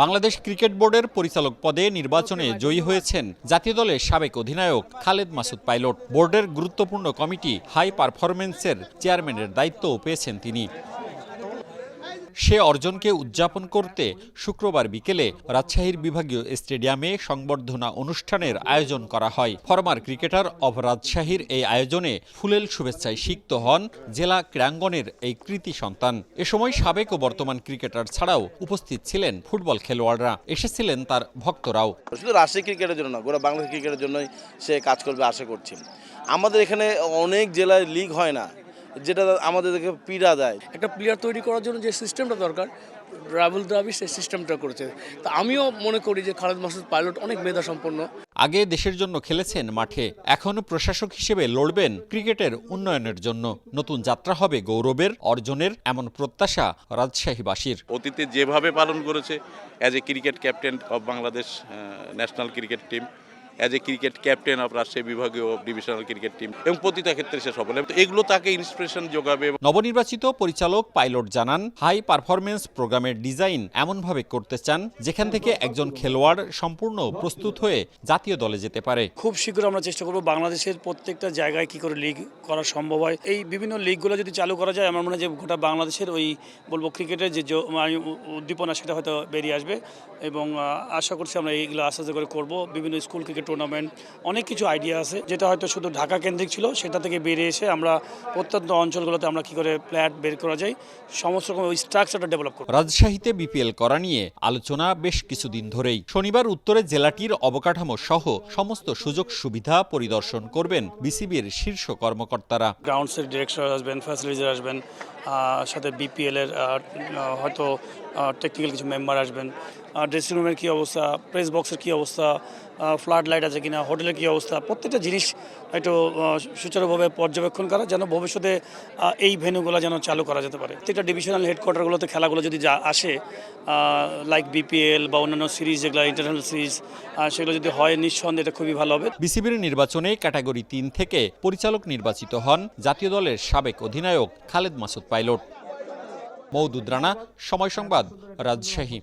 Bangladesh cricket বোর্ডের পরিচালক পদে নির্বাচনে জয়ী হয়েছেন জাতীয় দলের সাবেক অধিনায়ক খালেদ মাসুদ পাইলট। বোর্ডের গুরুত্বপূর্ণ কমিটি হাই পারফরমেন্সের চেয়ারম্যানের দায়িত্বও পেয়েছেন তিনি। সে অর্জনকে উদযাপন করতে শুক্রবার বিকেলে রাজশাহীর বিভাগীয় স্টেডিয়ামে সংবর্ধনা অনুষ্ঠানের আয়োজন করা হয়। ফরমার ক্রিকেটার অব রাজশাহীর এই আয়োজনে ফুলেল শুভেচ্ছায় সিক্ত হন জেলা ক্রীড়াঙ্গনের এই কৃতি সন্তান। এ সময় সাবেক ও বর্তমান ক্রিকেটার ছাড়াও উপস্থিত ছিলেন ফুটবল খেলোয়াড়রা। এসেছিলেন তার ভক্তরাও। শুধু রাজশাহী ক্রিকেটের জন্য না, গোটা বাংলাদেশ ক্রিকেটের জন্যই সে কাজ করবে আশা করছি। আমাদের এখানে অনেক জেলায় লিগ হয় না। যেটা আমাদেরকে পীড়া দেয়। একটা প্লেয়ার তৈরি করার জন্য যে সিস্টেমটা দরকার রাহুল দ্রাবিড় সেই সিস্টেমটা করেছে। তা আমিও মনে করি যে খালেদ মাসুদ পাইলট অনেক মেধা সম্পন্ন আগে দেশের জন্য খেলেছেন মাঠে এখন প্রশাসক হিসেবে লড়বেন ক্রিকেটের উন্নয়নের জন্য। নতুন যাত্রা হবে গৌরবের অর্জনের এমন প্রত্যাশা রাজশাহীবাসীর অতীতে যেভাবে পালন করেছে as a cricket captain of Bangladesh national cricket team as a cricket captain of Rajshahi বিভাগীয় ডিভিশনাল ক্রিকেট টিম এবং প্রতিটা ক্ষেত্রে সে সফল। এবং এগুলো তাকে ইন্সপিরেশন যোগাবে নবনির্বাচিত পরিচালক পাইলট জানান হাই পারফরমেন্স প্রোগ্রামের ডিজাইন এমনভাবে করতে চান যেখান থেকে একজন খেলোয়াড় সম্পূর্ণ প্রস্তুত হয়ে জাতীয় দলে যেতে পারে। খুব শীঘ্র আমরা চেষ্টা করব বাংলাদেশের প্রত্যেকটা জায়গায় কি করে লিগ করা সম্ভব হয়। এই বিভিন্ন লিগগুলো যদি চালু করা যায় আমার মনে হয় যে গোটা বাংলাদেশের ওই বলব ক্রিকেটের যে মানে উদ্দীপনা সেটা হয়তো বেরিয়ে আসবে। এবং আশা করছি আমরা এইগুলো আস্তে আস্তে করে করব। বিভিন্ন স্কুল ক্রিকেট টুর্নামেন্ট অনেক কিছু আইডিয়া আছে যেটা হয়তো শুধু ঢাকা কেন্দ্রিক ছিল সেটা থেকে বেরিয়ে এসে আমরা প্রত্যন্ত অঞ্চলগুলোতে আমরা কি করে প্ল্যাট বের করা যায় সমস্ত রকম স্ট্রাকচারটা ডেভেলপ করব। রাজশাহীতে বিপিএল করা নিয়ে আলোচনা বেশ কিছুদিন ধরেই। শনিবার উত্তরে জেলাটির অবকাঠামো সহ সমস্ত সুযোগ সুবিধা পরিদর্শন করবেন বিসিবির শীর্ষ কর্মকর্তারা। গ্রাউন্ডসের ডিরেক্টর আসবেন ফ্যাসিলিটিস আসবেন সাথে বিপিএল এর আহ, আহ, হয়তো টেকনিক্যাল কিছু মেম্বার আসবেন। ড্রেসিং রুমের কী অবস্থা? প্রেস বক্সের কী অবস্থা? ফ্লাড লাইট আছে কিনা? হোটেলের কী অবস্থা? প্রত্যেকটা জিনিস একটু সুচারুভাবে পর্যবেক্ষণ করা যেন ভবিষ্যতে এই ভেন্যুগুলো যেন চালু করা যেতে পারে। প্রত্যেকটা ডিভিশনাল হেডকোয়ার্টারগুলোতে খেলাগুলো যদি যা আসে লাইক বিপিএল বা অন্যান্য সিরিজ যেগুলো ইন্টারন্যাশনাল সিরিজ সেগুলো যদি হয় নিঃসন্দেহে এটা খুবই ভালো হবে। বিসিবির নির্বাচনে ক্যাটাগরি তিন থেকে পরিচালক নির্বাচিত হন জাতীয় দলের সাবেক অধিনায়ক খালেদ মাসুদ। পাইলট। মৌদুদ রানা সময় সংবাদ রাজশাহী।